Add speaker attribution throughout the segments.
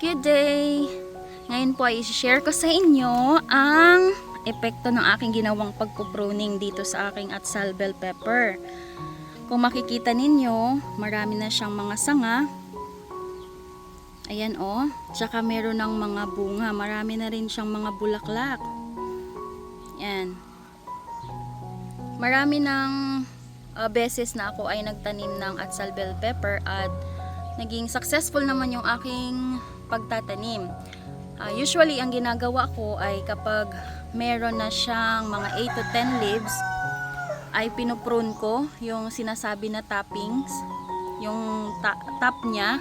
Speaker 1: Good day! Ngayon po ay share ko sa inyo ang epekto ng aking ginawang pagpupruning dito sa aking atsal bell pepper. Kung makikita ninyo, marami na siyang mga sanga. Ayan o. Oh. Tsaka meron ng mga bunga. Marami na rin siyang mga bulaklak. Yan. Marami ng uh, beses na ako ay nagtanim ng atsal bell pepper at naging successful naman yung aking pagtatanim. Ah, usually, ang ginagawa ko ay kapag meron na siyang mga 8 to 10 leaves, ay pinuprune ko yung sinasabi na toppings, yung ta- top niya,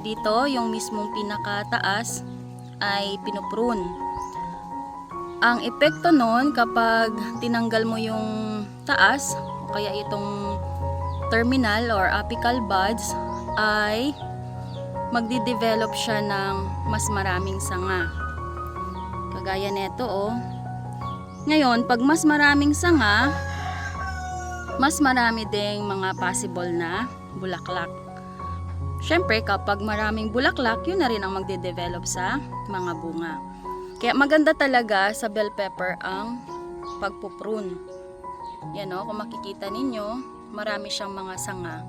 Speaker 1: dito, yung mismong pinakataas, ay pinuprune. Ang epekto nun, kapag tinanggal mo yung taas, kaya itong terminal or apical buds, ay magdi-develop siya ng mas maraming sanga. Kagaya nito oh. Ngayon, pag mas maraming sanga, mas marami ding mga possible na bulaklak. Siyempre, kapag maraming bulaklak, yun na rin ang magde-develop sa mga bunga. Kaya maganda talaga sa bell pepper ang pagpuprune. Yan o, kung makikita ninyo, marami siyang mga sanga.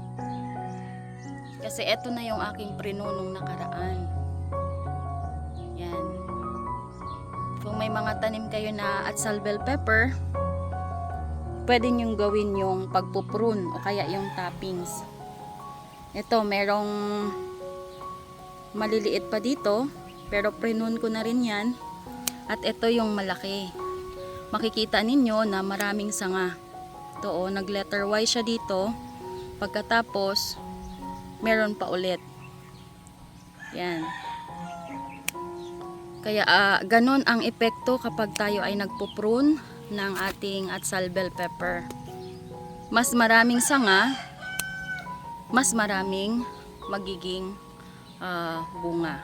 Speaker 1: Kasi eto na yung aking prinunong nakaraan. Yan. Kung may mga tanim kayo na atsal bell pepper, pwede nyong gawin yung pagpuprune o kaya yung toppings. Ito, merong maliliit pa dito, pero prinune ko na rin yan. At ito yung malaki. Makikita ninyo na maraming sanga. Ito oh, nag letter Y siya dito. Pagkatapos, meron pa ulit. Yan. Kaya ah, ganun ang epekto kapag tayo ay nagpuprune ng ating atsal bell pepper. Mas maraming sanga, mas maraming magiging ah, bunga.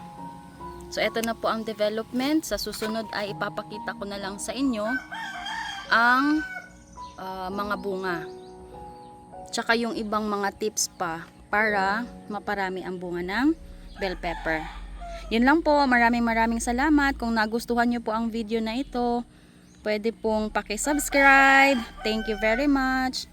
Speaker 1: So, ito na po ang development. Sa susunod ay ipapakita ko na lang sa inyo ang ah, mga bunga. Tsaka yung ibang mga tips pa para maparami ang bunga ng bell pepper. Yun lang po. Maraming maraming salamat. Kung nagustuhan nyo po ang video na ito, pwede pong pakisubscribe. Thank you very much.